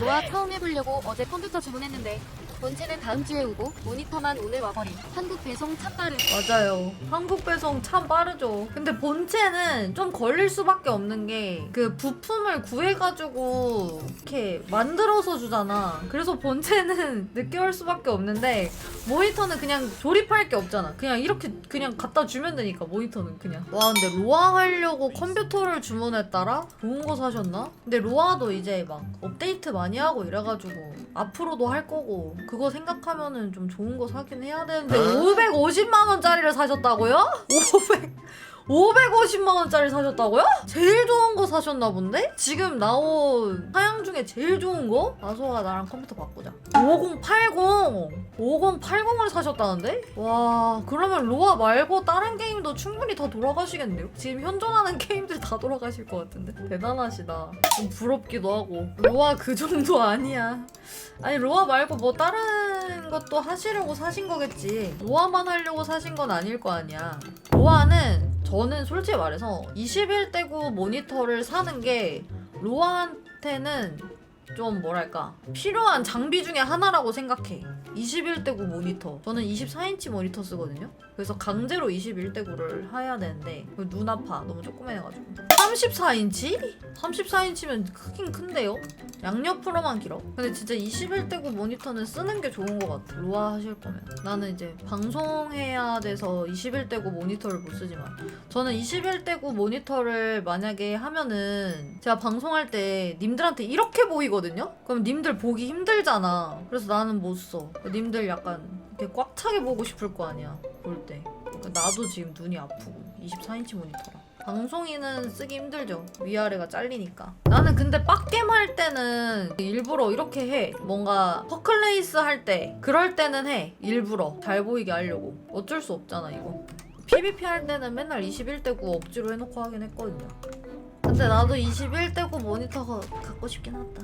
로아 처음 해보려고 어제 컴퓨터 주문했는데 본체는 다음 주에 오고 모니터만 오늘 와버림. 한국 배송 참 빠르. 맞아요. 한국 배송 참 빠르죠. 근데 본체는 좀 걸릴 수밖에 없는 게 그 부품을 구해가지고 이렇게 만들어서 주잖아. 그래서 본체는 늦게 올 수밖에 없는데 모니터는 그냥 조립할 게 없잖아. 그냥 이렇게 그냥 갖다 주면 되니까 모니터는 그냥. 와 근데 로아 하려고 컴퓨터를 주문했다라? 좋은 거 사셨나? 근데 로아도 이제 막 업데이트 많이 하고 이래가지고 앞으로도 할 거고 그거 생각하면은 좀 좋은 거 사긴 해야 되는데 550만 원짜리를 사셨다고요? 500 550만 원짜리 사셨다고요? 제일 좋은 거 사셨나 본데? 지금 나온 사양 중에 제일 좋은 거? 아소가 나랑 컴퓨터 바꾸자. 5080! 5080을 사셨다는데? 와, 그러면 로아 말고 다른 게임도 충분히 다 돌아가시겠네요? 지금 현존하는 게임들 다 돌아가실 것 같은데? 대단하시다. 좀 부럽기도 하고. 로아 그 정도 아니야. 아니, 로아 말고 뭐 다른 것도 하시려고 사신 거겠지. 로아만 하려고 사신 건 아닐 거 아니야. 로아는 저는 솔직히 말해서 21대구 모니터를 사는 게 로아한테는 좀 뭐랄까 필요한 장비 중에 하나라고 생각해. 21대구 모니터. 저는 24인치 모니터 쓰거든요. 그래서 강제로 21대구를 해야 되는데 눈 아파 너무 조그매가지고. 34인치? 34인치면 크긴 큰데요? 양옆으로만 길어. 근데 진짜 21대구 모니터는 쓰는 게 좋은 것 같아. 로아 하실 거면. 나는 이제 방송해야 돼서 21대구 모니터를 못 쓰지만. 저는 21대구 모니터를 만약에 하면은 제가 방송할 때 님들한테 이렇게 보이 거든요? 그럼 님들 보기 힘들잖아. 그래서 나는 못 써. 님들 약간 이렇게 꽉 차게 보고 싶을 거 아니야. 볼 때. 그러니까 나도 지금 눈이 아프고 24인치 모니터라. 방송인은 쓰기 힘들죠. 위아래가 잘리니까. 나는 근데 빡겜 할 때는 일부러 이렇게 해. 뭔가 퍼클레이스 할 때. 그럴 때는 해. 일부러. 잘 보이게 하려고. 어쩔 수 없잖아, 이거. PVP 할 때는 맨날 21대구 억지로 해놓고 하긴 했거든요. 근데 나도 21대구 모니터가 갖고 싶긴 하다.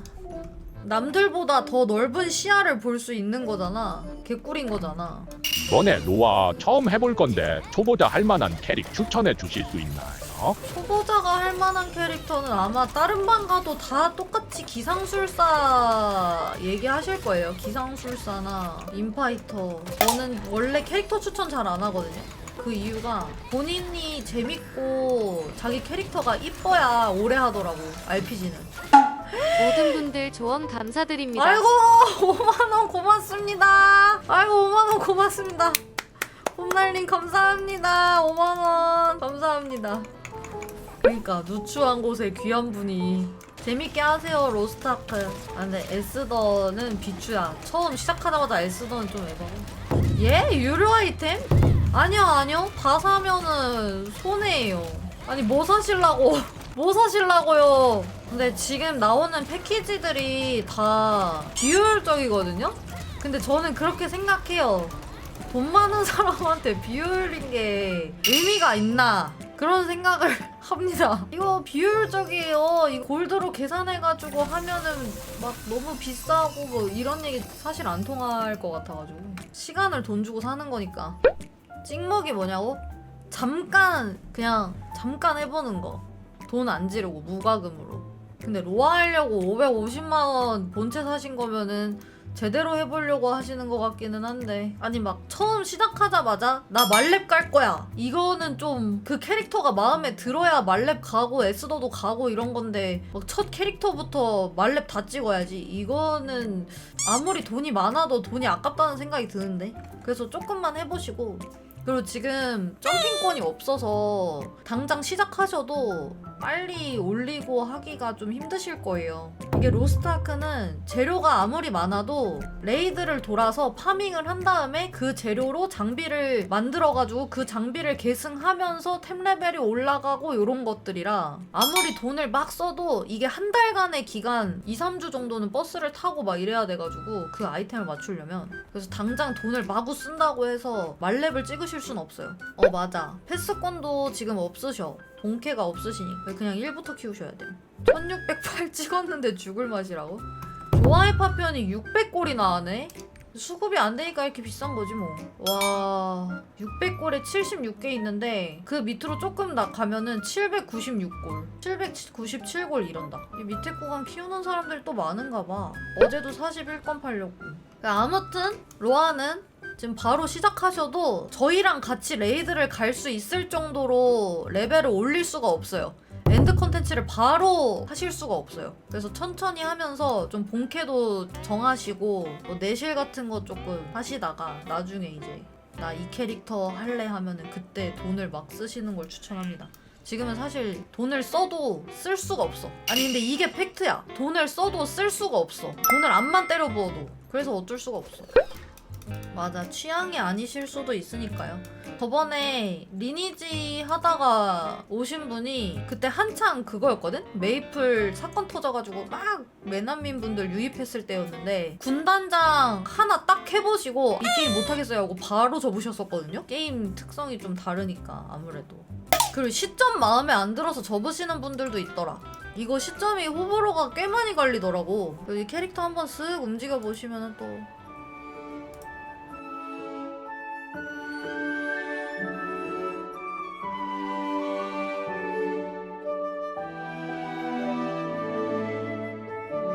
남들보다 더 넓은 시야를 볼 수 있는 거잖아. 개꿀인 거잖아. 이번에 로아 처음 해볼 건데 초보자 할 만한 캐릭 추천해 주실 수 있나요? 초보자가 할 만한 캐릭터는 아마 다른 방 가도 다 똑같이 기상술사 얘기하실 거예요. 기상술사나 인파이터. 저는 원래 캐릭터 추천 잘 안 하거든요. 그 이유가 본인이 재밌고 자기 캐릭터가 이뻐야 오래 하더라고. RPG는. 모든 분들 조언 감사드립니다. 아이고 5만원 고맙습니다 아이고 5만원 고맙습니다 봄날님 감사합니다 5만원 감사합니다 그러니까 누추한 곳에 귀한 분이 재밌게 하세요 로스타크 아 근데 에스더는 비추야 처음 시작하자마자 에스더는 좀 에바고 예? 유료 아이템? 아니요 아니요 다 사면은 손해예요 아니 뭐 사실라고 뭐 사실라고요 근데 지금 나오는 패키지들이 다 비효율적이거든요? 근데 저는 그렇게 생각해요. 돈 많은 사람한테 비효율인 게 의미가 있나? 그런 생각을 합니다. 이거 비효율적이에요. 이 골드로 계산해가지고 하면은 막 너무 비싸고 뭐 이런 얘기 사실 안 통할 것 같아가지고. 시간을 돈 주고 사는 거니까. 찍먹이 뭐냐고? 잠깐, 그냥 잠깐 해보는 거. 돈 안 지르고 무과금으로. 근데 로아 하려고 550만 원 본체 사신 거면은 제대로 해보려고 하시는 것 같기는 한데. 아니 막 처음 시작하자마자 나 말렙 갈 거야. 이거는 좀 그 캐릭터가 마음에 들어야 말렙 가고 에스더도 가고 이런 건데 막 첫 캐릭터부터 말렙 다 찍어야지. 이거는 아무리 돈이 많아도 돈이 아깝다는 생각이 드는데. 그래서 조금만 해보시고 그리고 지금 점핑권이 없어서 당장 시작하셔도 빨리 올리고 하기가 좀 힘드실 거예요. 이게 로스트아크는 재료가 아무리 많아도 레이드를 돌아서 파밍을 한 다음에 그 재료로 장비를 만들어가지고 그 장비를 계승하면서 템 레벨이 올라가고 이런 것들이라 아무리 돈을 막 써도 이게 한 달간의 기간 2, 3주 정도는 버스를 타고 막 이래야 돼가지고 그 아이템을 맞추려면 그래서 당장 돈을 마구 쓴다고 해서 말렙을 찍으 실 순 없어요. 어 맞아. 패스권도 지금 없으셔. 본캐가 없으시니 그냥 1부터 키우셔야 돼요. 1608 찍었는데 죽을 맛이라고? 좋아해 파편이 600골이 나가네? 수급이 안 되니까 이렇게 비싼 거지 뭐. 와, 600골에 76개 있는데 그 밑으로 조금 나 가면은 796골, 797골 이런다. 이 밑에 구간 키우는 사람들이 또 많은가 봐. 어제도 41건 팔렸고. 아무튼 로아는 지금 바로 시작하셔도 저희랑 같이 레이드를 갈 수 있을 정도로 레벨을 올릴 수가 없어요. 엔드 컨텐츠를 바로 하실 수가 없어요. 그래서 천천히 하면서 좀 본캐도 정하시고 뭐 내실 같은 거 조금 하시다가 나중에 이제 나 이 캐릭터 할래 하면은 그때 돈을 막 쓰시는 걸 추천합니다. 지금은 사실 돈을 써도 쓸 수가 없어. 아니 근데 이게 팩트야. 돈을 써도 쓸 수가 없어. 돈을 앞만 때려 부어도. 그래서 어쩔 수가 없어. 맞아. 취향이 아니실 수도 있으니까요. 저번에 리니지 하다가 오신 분이 그때 한창 그거였거든? 메이플 사건 터져가지고 막 매난민 분들 유입했을 때였는데 군단장 하나 딱 해보시고 이 게임 못하겠어요 하고 바로 접으셨었거든요? 게임 특성이 좀 다르니까 아무래도. 그리고 시점 마음에 안 들어서 접으시는 분들도 있더라. 이거 시점이 호불호가 꽤 많이 갈리더라고. 여기 캐릭터 한번 쓱 움직여 보시면 또